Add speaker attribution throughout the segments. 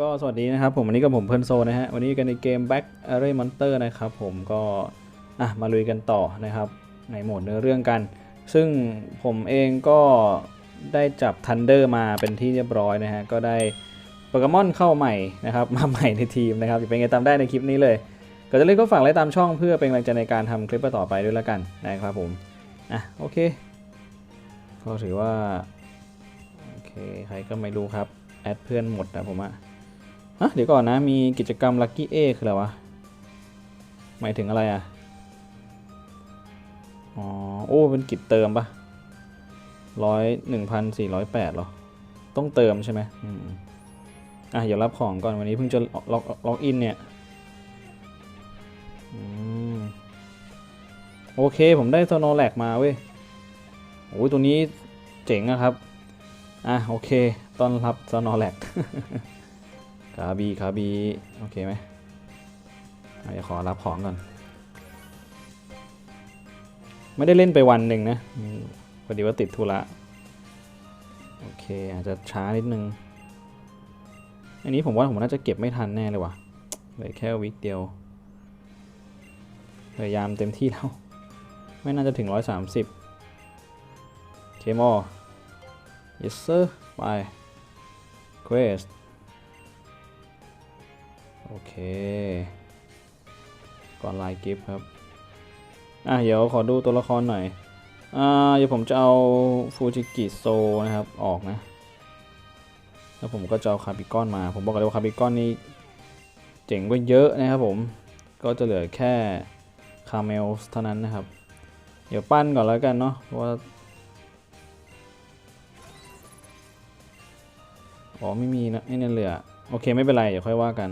Speaker 1: ก็สวัสดีนะครับผมวันนี้กับผมเพิ่นโซนะฮะวันนี้กันในเกม Back Array Monster นะครับผมก็อะมาลุยกันต่อนะครับในโหมดเนื้อเรื่องกัน ซึ่งผมเองก็ได้จับ Thunder มาเป็นที่เรียบร้อยนะฮะก็ได้โปเกมอนเข้าใหม่นะครับมาใหม่ในทีมนะครับจะเป็นไงตามได้ในคลิปนี้เลยก็จะเล่นก็ฝากไลค์ตามช่องเพื่อเป็นกำลังใจในการทำคลิปต่อไปด้วยแล้วกันนะครับผมอะโอเคก็ถือว่าโอเคใครก็ไม่รู้ครับแอดเพื่อนหมดนะผมอะ ฮะเดี๋ยวก่อนนะ มีกิจกรรม Lucky A คืออะไรวะ หมายถึงอะไรอะอ๋อ โอ้ เป็นกิจเติมปะร้อยหนึ่งพันสี่ร้อยแปดหรอ ต้องเติมใช่ไหมอืมอะเดี๋ยวรับของก่อนวันนี้เพิ่งจะล็อกล็อกอินเนี่ยโอเค ผมได้โซโนแลกมาเว้ยโอ้ยตัวนี้เจ๋งอะครับ อะ โอเค ต้อนรับโซอนอแลก คาบีคาบีโอเคไหมเดี๋ยวขอรับของก่อน ไม่ได้เล่นไปวันหนึ่งนะพอดีว่าติดธุระโอเคอาจจะช้านิดนึง อันนี้ผมว่าผมน่าจะเก็บไม่ทันแน่เลยว่ะเหลือแค่วิกเดียวพยายามเต็มที่แล้ว ไม่น่าจะถึง 130เคมอ yes sir ไป quest โอเค ก่อนไลน์กิฟต์ครับ อะเดี๋ยวขอดูตัวละครหน่อย อ่าเดี๋ยวผมจะเอาฟูจิกิโซนะครับออกนะ แล้วผมก็จะเอาคาบิกอนมา ผมบอกเลยว่าคาบิกอนนี่เจ๋งกว่าเยอะนะครับผม ก็จะเหลือแค่คาเมลเท่านั้นนะครับ เดี๋ยวปั้นก่อนแล้วกันเนาะเพราะว่าอ๋อไม่มีนะไม่นั่นเหลือโอเคไม่เป็นไร เดี๋ยวค่อยว่ากัน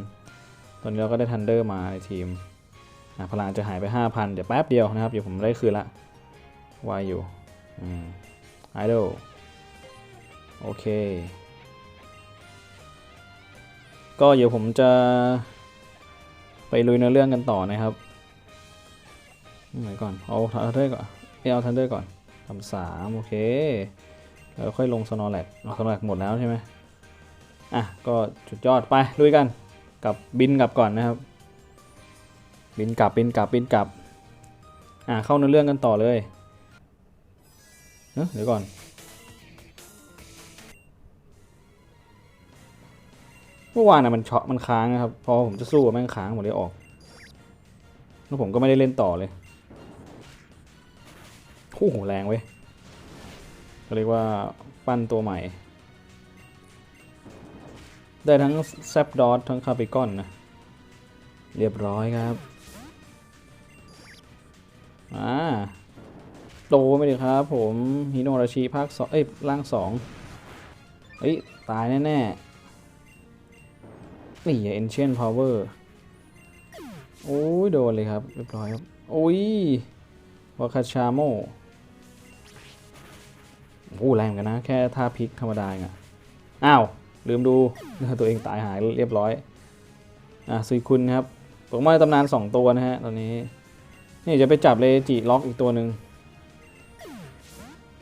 Speaker 1: อนนี้เราก็ได้ทันเดอร์มาในทีมอะพลังจะหายไป 5,000 เดี๋ยวแป๊บเดียวนะครับ เดี๋ยวผมได้คืนละวายอยู่อืมไอดอลโอเค ก็เดี๋ยวผมจะไปลุยเนื้อเรื่องกันต่อนะครับไหนก่อน เอาทันเดอร์ก่อนเอาเอาทันเดอร์ก่อนทำสามโอเคแล้วค่อยลงสโนแลกสโนแลกหมดแล้วใช่ไหมอะ ก็จุดยอดไปลุยกัน กับบินกลับก่อนนะครับ บินกลับบินกลับบินกลับ อะเข้าในเรื่องกันต่อเลยเดี๋ยวก่อน เมื่อวานน่ะมันเฉาะมันค้างนะครับ พอผมจะสู้อะม่งค้างหมดเลยออก แล้วผมก็ไม่ได้เล่นต่อเลยโอ้โหแรงเว้ยเรียกว่าปั้นตัวใหม่ ได้ทั้งแซปดอททั้งคาปิกอนนะ เรียบร้อยครับ อ่า โตไม่ดีครับผมฮิโนราชิภาคสองเอ้ยร่างสองเอ้ย ตายแน่ๆ นี่เอนเชียนพาวเวอร์ โอ้ย โดนเลยครับ เรียบร้อยครับ โอ้ยวาคาชาโมโอ้โหแรงกันนะ แค่ท่าพลิกธรรมดาเองอ้าว ลืมดูตัวเองตายหายเรียบร้อยอะซุยคุณครับผมมาในตำนาน 2 ตัวนะฮะตอนนี้ นี่จะไปจับเลจิล็อกอีกตัวหนึ่ง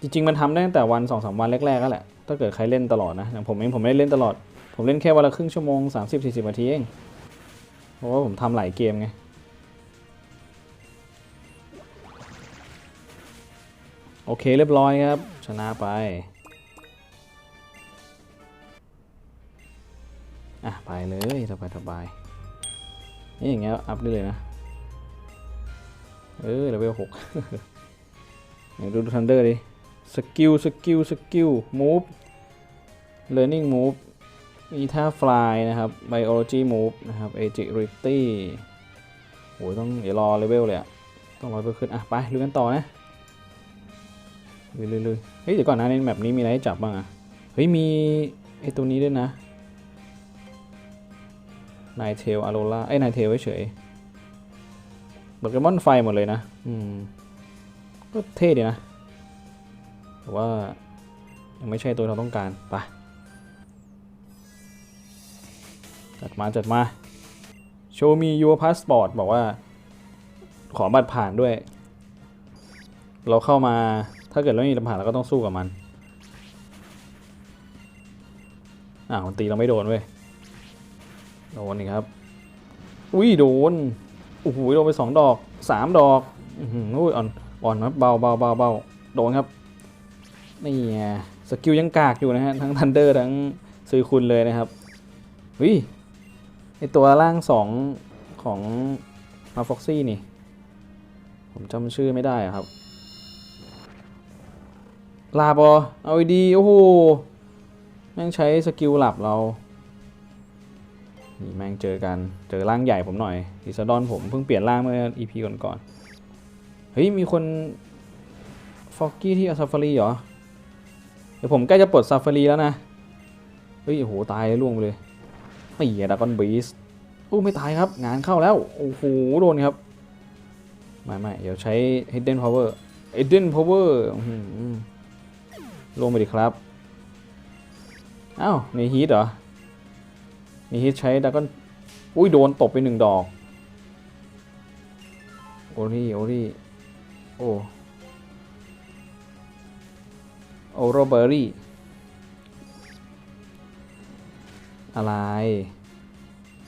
Speaker 1: จริงๆมันทำได้ตั้งแต่วัน2อสวันแรกๆก็แหละ ถ้าเกิดใครเล่นตลอดนะอย่างผมเองผมไม่ได้เล่นตลอด ผมเล่นแค่วันละครึ่งชั่วโมง 30-40นาทีเอง เพราะว่าผมทำหลายเกมไงโอเคเรียบร้อยครับ ชนะไป อะไปเลยสบายสบายนี่อย่างเงี้ยอัพได้เลยนะ เออเลเวลหกไหนดูทันเดอร์ดิสกิลสกิลสกิลมูฟ learning move มีท่า fly นะครับ biology move นะครับ agility โอ้ยต้องเดี๋ยวรอเลเวลเลยอะต้องรอเลเวลขึ้นอะไปลุยกันต่อนะลุยลุยลุยเฮ้ยเดี๋ยวก่อนนะในแมปนี้มีอะไรให้จับบ้างอะเฮ้ยมีไอตัวนี้ด้วยนะ นายเทลอาโรล่าไอ้ยนายเทลเฉยโปเกมอนไฟหมดเลยนะ อืม ก็เท่ดีนะ แต่ว่า ยังไม่ใช่ตัวเราต้องการไปจัดมาจัดมา โชว์มี your passport บอกว่า ขอบัตรผ่านด้วย เราเข้ามาถ้าเกิดเราไม่มีบัตรผ่านเราก็ต้องสู้กับมัน อ้าวมันตีเราไม่โดนเว้ย โดนนี่ครับ อุ้ยโดนโอ้โหโดนไปสองดอกสามดอกอืออุ้ยอ่อนอ่อนครับเบาเบาเบาเบาโดนครับนี่ไงสกิลยังกากอยู่นะฮะทั้งทันเดอร์ทั้งซุยคุณเลยนะครับเฮ้ยไอตัวล่างสองของมาฟ็อกซี่นี่ ผมจำชื่อไม่ได้ครับลาบอเอาดีโอ้โหแม่งใช้สกิลหลับเรา นี่แม่งเจอกันเจอร่างใหญ่ผมหน่อยดิซาดอนผมเพิ่งเปลี่ยนร่างเมื่อ EP ก่อนๆเฮ้ย มีคนฟอกกี้ที่ซาฟารีเหรอ เดี๋ยวผมใกล้จะปลดซาฟารีแล้วนะ เฮ้ยโหตายล่วงไปเลยไม่เหยดากอนบีสโอ้ไม่ตายครับ งานเข้าแล้ว โอ้โห โดนครับ ไม่ไม่เดี๋ยวใช้ Hidden Power Hidden Power อื้อหือลงไปดิครับ อ้าว ในฮีทเหรอ มีฮิตใช้ดากอนอุ้ยโดนตบไปหนึ่งดอก โอรี่โอรี่โอ้โอโรเบอรี่ อะไร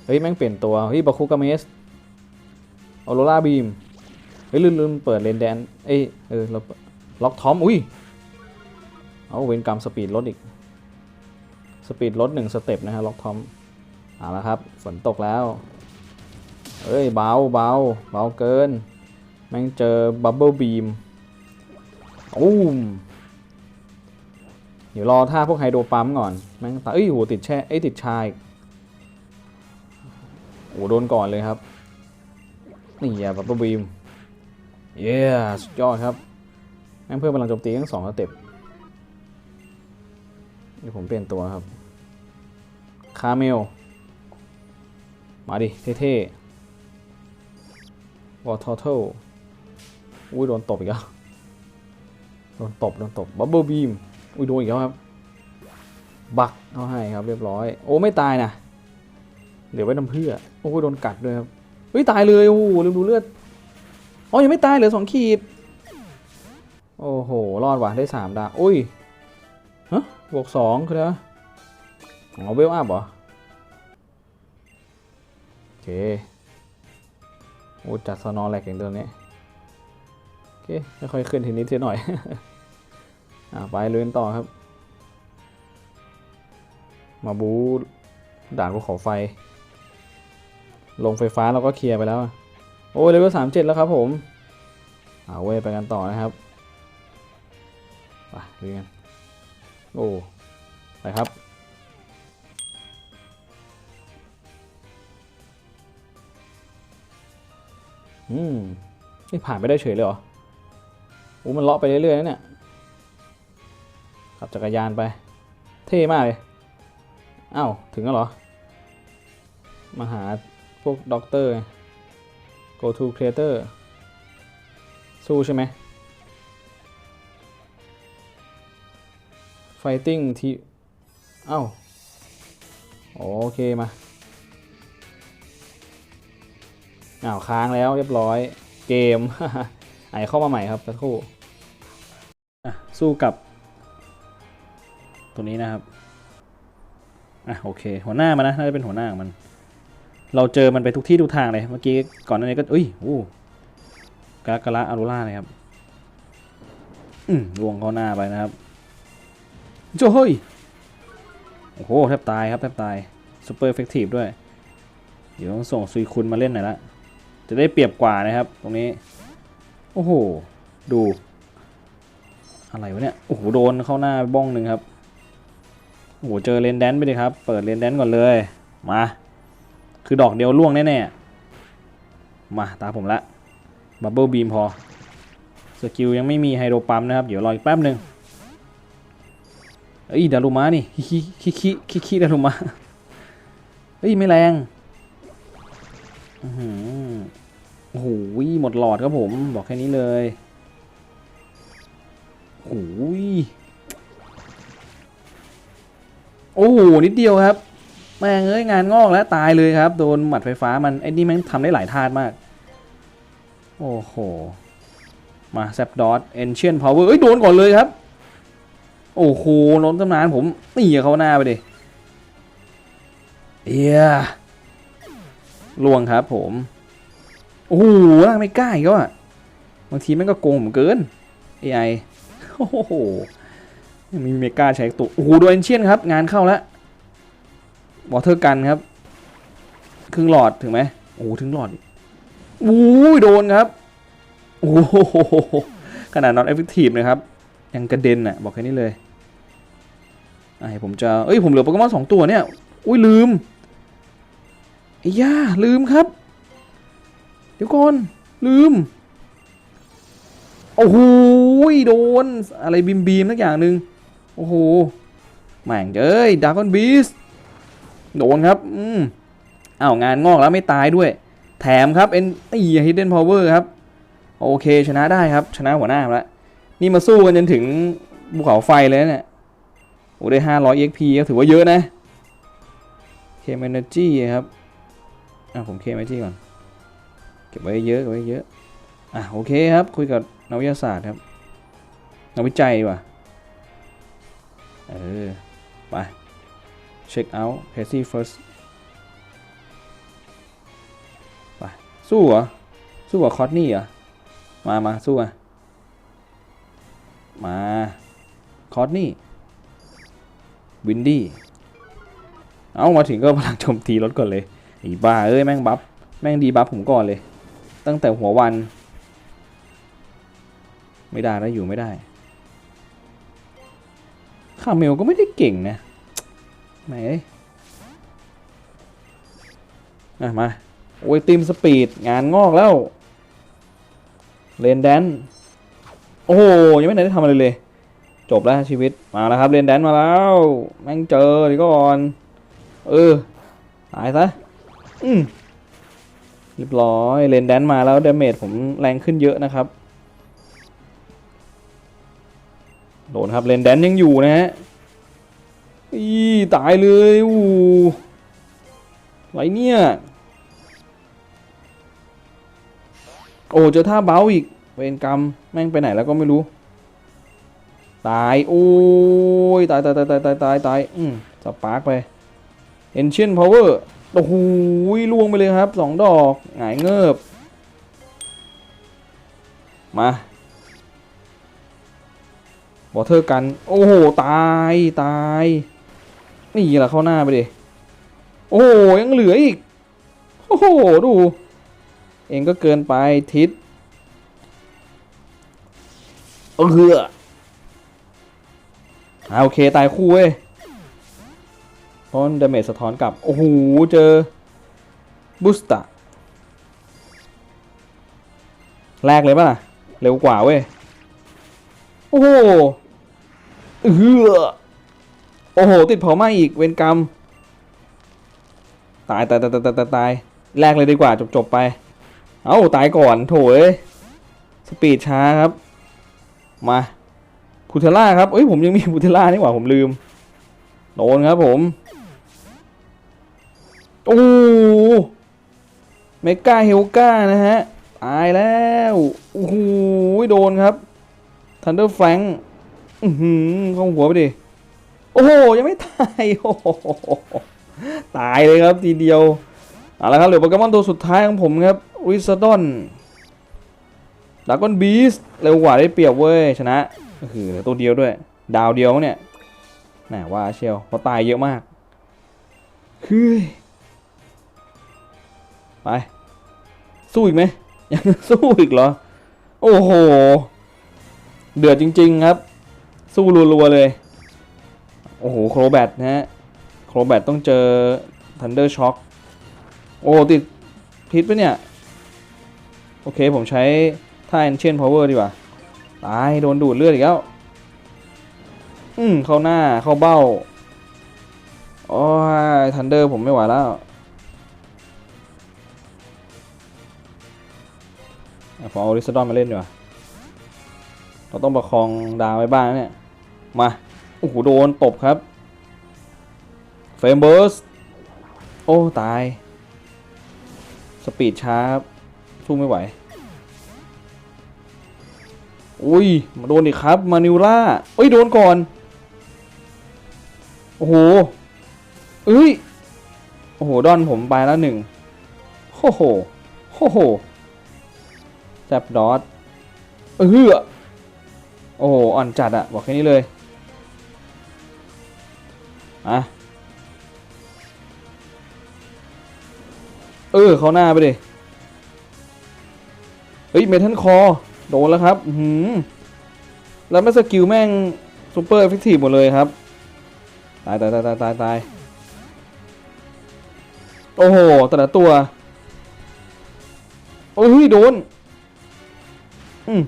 Speaker 1: เฮ้ย แม่งเปลี่ยนตัว เฮ้ยบาคุกาเมสออโรราบีม เฮ้ย ลืมลืมเปิดเลนแดน เอ้ย เออ เราล็อกทอม อุ้ย เอาเวนกรรมสปีดลดอีก สปีดลดหนึ่งสเต็ปนะฮะ ล็อกทอม เอาละครับฝนตกแล้วเอ้ยเบาเบาเบาเกิน แม่งเจอบับเบิลบีมอุ้มเดี๋ยวรอท่าพวกไฮโดรปั๊มก่อน แม่งตาเอ้ยโหติดแช่เอ้ยติดชายโอ้โหโดนก่อนเลยครับ นี่อย่าบับเบิลบีมเย้สุดยอดครับ แม่งเพิ่มพลังโจมตีทั้งสองสเต็ปเดี๋ยวผมเปลี่ยนตัวครับ คาเมล มาดิ เท่ๆวอทอเทลอุ้ยโดนตบอีกแล้ว โดนตบ โดนตบ บับเบิลบีม อุ้ยโดนอีกแล้วครับ บักเขาให้ครับเรียบร้อย โอ้ไม่ตายนะ เหลือไว้ทำเพื่อ โอ้ยโดนกัดด้วยครับ เฮ้ยตายเลย โอ้โหลืมดูเลือด อ๋อยังไม่ตายเหลือสองขีด โอ้โห รอดว่ะได้สามดาว อุ้ย ฮะบวกสองคืออะไรวะอ๋อเวลอัพเหรอ เคโอ้จัดสนอแหลกอย่างเดิมนี่โอเคค่อยขึ้นทีนิดทีหน่อยอ่าไปเลื่อนต่อครับ มาบูด่านภูเขาไฟ ลงไฟฟ้าเราก็เคลียร์ไปแล้ว โอ้เลเวลสามเจ็ดแล้วครับผมเอาเว้ยไปกันต่อนะครับไปดูกันโอ้ไปครับ อืมนี่ผ่านไปได้เฉยเลยเหรอโอ้มันเลาะไปเรื่อยๆนะเนี่ย ขับจักรยานไป เท่มากเลยอ้าวถึงแล้วเหรอ มาหาพวกด็อกเตอร์ go to creator สู้ใช่ไหม fighting ที่เอ้าโอเคมา อ้าวค้างแล้วเรียบร้อยเกมไอเข้ามาใหม่ครับสักครู่สู้กับ ตัวนี้นะครับอะโอเค หัวหน้ามันนะน่าจะเป็นหัวหน้าของมัน เราเจอมันไปทุกที่ทุกทางเลยเมื่อกี้ก่อนหน้านี้ก็อุ้ยอู้กากะละอารูล่าเลยครับอืมลวงเข้าหน้าไปนะครับโจ้ยโอ้โหแทบตายครับแทบตายซูเปอร์เอฟเฟกตีฟด้วย เดี๋ยวต้องส่งซุยคุณมาเล่นหน่อยละ จะได้เปรียบกว่านะครับ ตรงนี้ โอ้โห ดู อะไรวะเนี่ย โอ้โห โดนเข้าหน้าบ้องหนึ่งครับ โอ้โห เจอเลนแดนไปเลยครับ เปิดเลนแดนก่อนเลย มา คือดอกเดียวล่วงแน่ๆ มา ตาผมละ บับเบิลบีมพอ สกิลยังไม่มีไฮโดรปั๊มนะครับ เดี๋ยวรออีกแป๊บหนึ่งเอ้ย ดารุมะนี่ คิคิคิคิคิดารุมะเฮ้ย ไม่แรง โอ้โหหมดหลอดครับผม บอกแค่นี้เลยโอ้โหโอ้โห นิดเดียวครับ แม่งเอ้ย งานงอกแล้วตายเลยครับ โดนหมัดไฟฟ้ามัน ไอ้นี่แม่งทำได้หลายท่ามาก โอ้โห มาแซปดอทเอนเชียนพาวเวอร์เอ้ย โดนก่อนเลยครับ โอ้โหล้นตำนานผมตีเขาหน้าไปดิเอีย ลวงครับผม โอ้โหร่างไม่กล้าอีกแล้วอะบางทีแม่งก็โกงผมเกิน AI โอ้โหยังมีเมกาใช้ตัว โอ้โหโดนเชียนครับ งานเข้าแล้ววอเทอร์กันครับ ครึ่งหลอดถึงไหมโอ้โหถึงหลอดอีกอู้ยโดนครับ โอ้โหขนาดนอนเอฟเฟกตีฟนะครับ ยังกระเด็นอะ บอกแค่นี้เลยไอ้ผมจะ เอ้ย ผมเหลือโปเกมอนสองตัวเนี่ย อุ้ยลืม อ้ย่าลืมครับ เดี๋ยวก่อน ลืม โอ้โหโดน อะไรบีมบีมๆสักอย่างหนึ่งโอ้โหแม่งเอ้ยดาร์กอนบีสโดนครับ อืมอ้าวงานงอกแล้วไม่ตายด้วย แถมครับเอ็นตีฮิดเด้นพาวเวอร์ครับ โอเคชนะได้ครับ ชนะหัวหน้าแล้ว นี่มาสู้กันจนถึงภูเขาไฟเลยนะเนี่ยโอ้ได้ 500 EXP ก็ถือว่าเยอะนะเคม Energy ครับ อะผมเคม Energy ก่อน เก็บไว้เยอะไว้เยอะ อะโอเคครับ คุยกับนักวิทยาศาสตร์ครับนักวิจัยดีกว่า เออ ไป เช็คเอาท์ p a s s y first ไป สู้เหรอ สู้กับคอตนี่เหรอ มามาสู้อะมา คอตนี่ วินดี้ เอามาถึงก็พลังโจมตีลดก่อนเลย ไอ้บ้าเอ้ยแม่งบัฟแม่งดีบัฟผมก่อนเลย ตั้งแต่หัววัน ไม่ได้แล้วอยู่ไม่ได้คาเมลก็ไม่ได้เก่งนะไหนอะมาโอ้ยทีมสปีดงานงอกแล้วเลนแดนโอ้โหยังไม่ได้ทำอะไรเลย จบแล้วชีวิตมาแล้วครับเรนแดนมาแล้ว แม่งเจอดีก่อน เออตายซะ อืมเรียบร้อยเรียนแดนมาแล้วดาเมจผมแรงขึ้นเยอะนะครับโดนครับเรนแดนยังอยู่นะฮะอีตายเลยอู้ไรเนี่ยโอ้เจอท่าเบ้าอีกเวรกรรมแม่งไปไหนแล้วก็ไม่รู้ ตายโอ้ยตายตายตายตายตายตายตายอืมสปาร์กไป Ancient Power โอ้โหล่วงไปเลยครับสองดอกหงายเงิบ มาวอเทอร์กัน โอ้โห ตายตาย นี่แหละเข้าหน้าไปดิ โอ้โห ยังเหลืออีก โอ้โห ดู เองก็เกินไปทิศเอออ่าโอเค ตายคู่เว้ย พราะดาเมจสะท้อนกลับ โอ้โห เจอบูสตาแรกเลยป่ะล่ะ เร็วกว่าเว้ย โอ้โหเออโอ้โห ติดเผาไหม้อีก เวรกรรม ตายตายตายตายตายตายแรกเลยดีกว่าจบจบไป เอ้า ตายก่อนโถยสปีดช้าครับ มาพุเทล่าครับ เอ้ย ผมยังมีพุเทล่านี่หว่าผมลืม โดนครับผม โอ้เมกาเฮลกานะฮะ ตายแล้ว โอ้โหโดนครับทันเดอร์แฟงอือหือเข้าหัวไปดิ โอ้โห ยังไม่ตาย โอ้โห ตายเลยครับทีเดียวเอาละครับเหลือโปเกมอนตัวสุดท้ายของผมครับวิสดอนดากอนบีสเร็วกว่าได้เปรียบเว้ย ชนะก็คือตัวเดียวด้วย ดาวเดียวเนี่ยน่าว่าเชียวเพราะตายเยอะมากเฮ้ย ไป สู้อีกไหมยังสู้อีกเหรอ โอ้โห เดือดจริง ๆ ครับ สู้รัวๆเลย โอ้โห โครแบทนะฮะ โครแบทต้องเจอ Thunder Shock โอ้ ติดพิษปะเนี่ย โอเค ผมใช้ท่า Ancient Power ดีกว่า ตาย โดนดูดเลือดอีกแล้ว อืม เข้าหน้า เข้าเบ้า โอ้ยทันเดอร์ผมไม่ไหวแล้ว ผมเอาลิซดอนมาเล่นดีกว่าเราต้องประคองดาวไว้บ้างนะเนี่ย มา โอ้โห โดนตบครับ เฟมเบิร์ส โอ้ ตาย สปีดช้าครับสู้ไม่ไหว อุ้ย มาโดนอีกครับ มานิวล่าเอ้ย โดนก่อน โอ้โหเอ้ย โอ้โห ดอนผมไปแล้วหนึ่งโอ้โหโอ้โห แซบดอทเออโอ้โหอ่อนจัดอะบอกแค่นี้เลยอะเออเขาหน้าไปดิเฮ้ยเมทัลคอโดนแล้วครับหือแล้วไม่สกิลแม่งซูเปอร์เอฟเฟกตีฟหมดเลยครับ ตายตายตายตายตายตายโอ้โหแต่ละตัว โอ้ยโดน อืม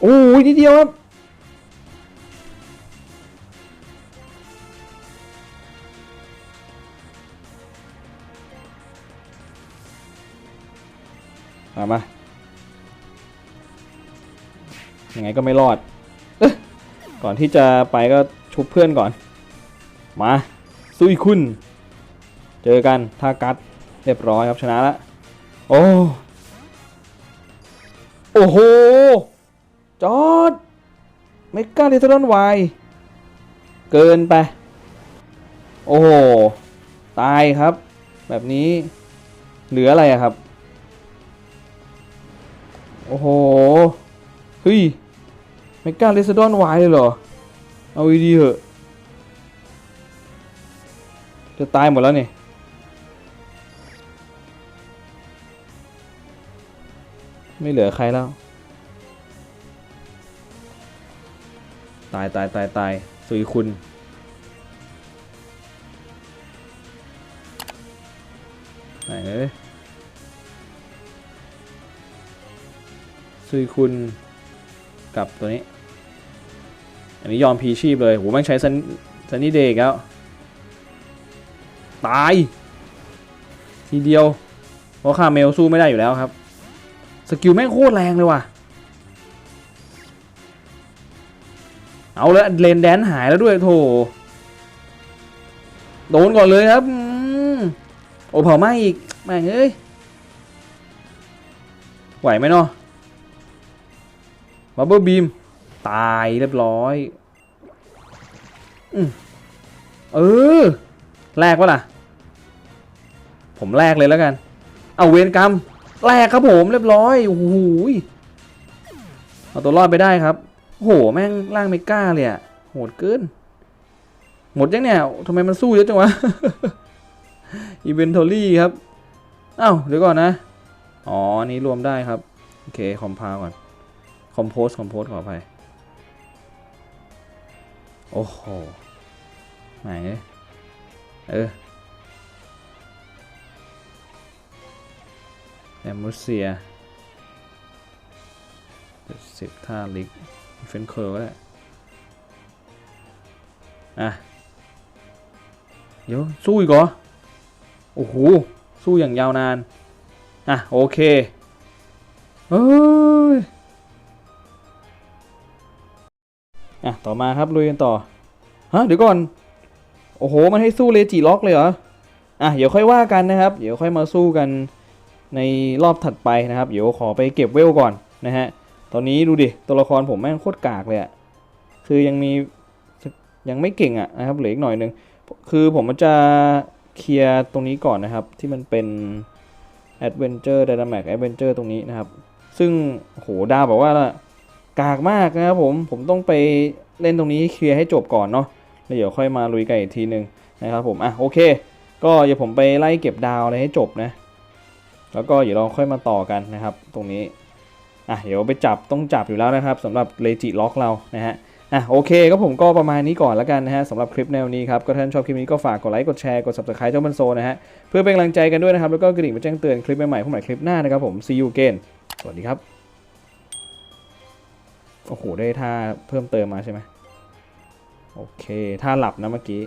Speaker 1: โอ้ยนิดเดียวครับมามายังไงก็ไม่รอดอก่อนที่จะไปก็ชุบเพื่อนก่อน มาซุยคุณ เจอกันท่ากัดเรียบร้อยครับชนะล้วโอ้ อ้โห จอดเมกาเดทรอนไวเกินไป โอ้โห ตายครับ แบบนี้ เหลืออะไระครับ โอ้โห เฮ้ยเมกาเลสดอนไวเลยเหรอ เอาดีเหอะ จะตายหมดแล้วนี่ ไม่เหลือใครแล้ว ตายตายตายตายสุยคุณ ไหนเอ้ยซุยคุณกับตัวนี้ อันนี้ยอมพีชีพเลยโหแม่งใช้ซันซันนี่เดย์อีกแล้ว ตาย ทีเดียวเพราะคาเมลสู้ไม่ได้อยู่แล้วครับ สกิลแม่งโคตรแรงเลยว่ะ เอาแล้วเลนแดนหายแล้วด้วยโถโดนก่อนเลยครับโอ้เผาไหม้อีกแม่งเอ้ย ไหวไหมเนาะบับเบิลบีม ตายเรียบร้อยอืมเออ แลกวะล่ะ ผมแลกเลยแล้วกัน เอาเวรกรรม แลกครับผมเรียบร้อยโอ้โหยเอาตัวรอดไปได้ครับโหแม่งร่างเมก้าเลยอะโหดเกิน หมดยังเนี่ยทำไมมันสู้เยอะจังวะอีเวนทอรี่ครับเอ้าเดี๋ยวก่อนนะ อ๋ออันนี้รวมได้ครับ โอเค คอมพาก่อน คอมโพส คอมโพส ขออภัย โอ้โห ไหน เออ แอมมูเซียสิบท่าลิกเฟนเคอร์ก็ได้อะ เดี๋ยว สู้อีกเหรอ โอ้โห สู้อย่างยาวนาน อะ โอเคเฮ้ยอะ ต่อมาครับ ลุยกันต่อ ฮะ เดี๋ยวก่อน โอ้โห มันให้สู้เลจิล็อกเลยเหรอ อะ เดี๋ยวค่อยว่ากันนะครับ เดี๋ยวค่อยมาสู้กัน ในรอบถัดไปนะครับ เดี๋ยวขอไปเก็บเวลก่อนนะฮะ ตอนนี้ดูดิ ตัวละครผมแม่งโคตรกากเลยอะคือยังมียังไม่เก่งอะนะครับเหลืออีกหน่อยนึง คือผมจะเคลียร์ตรงนี้ก่อนนะครับ ที่มันเป็น Adventure Dynamic Adventure ตรงนี้นะครับ ซึ่งโหดาวบอกว่ากากมากนะครับผม ผมต้องไปเล่นตรงนี้เคลียร์ให้จบก่อนเนาะแล้วเดี๋ยวค่อยมาลุยกันอีกทีนึงนะครับผม อะโอเค ก็เดี๋ยวผมไปไล่เก็บดาวอะไรให้จบนะ แล้วก็เดี๋ยวเราค่อยมาต่อกันนะครับ ตรงนี้อะเดี๋ยวไปจับต้องจับอยู่แล้วนะครับสำหรับเลจิล็อกเรานะฮะอะโอเคก็ผมก็ประมาณนี้ก่อนแล้วกันนะฮะสำหรับคลิปแนวนี้ครับก็ท่านชอบคลิปนี้ก็ฝากกดไลค์กดแชร์กด subscribe เจ้าบันโซนะฮะเพื่อเป็นกำลังใจกันด้วยนะครับ แล้วก็กระดิ่งมาแจ้งเตือนคลิปใหม่ๆพวกใหม่คลิปหน้านะครับผม see you again สวัสดีครับโอ้โหได้ท่าเพิ่มเติมมาใช่ไหมโอเคท่าหลับนะเมื่อกี้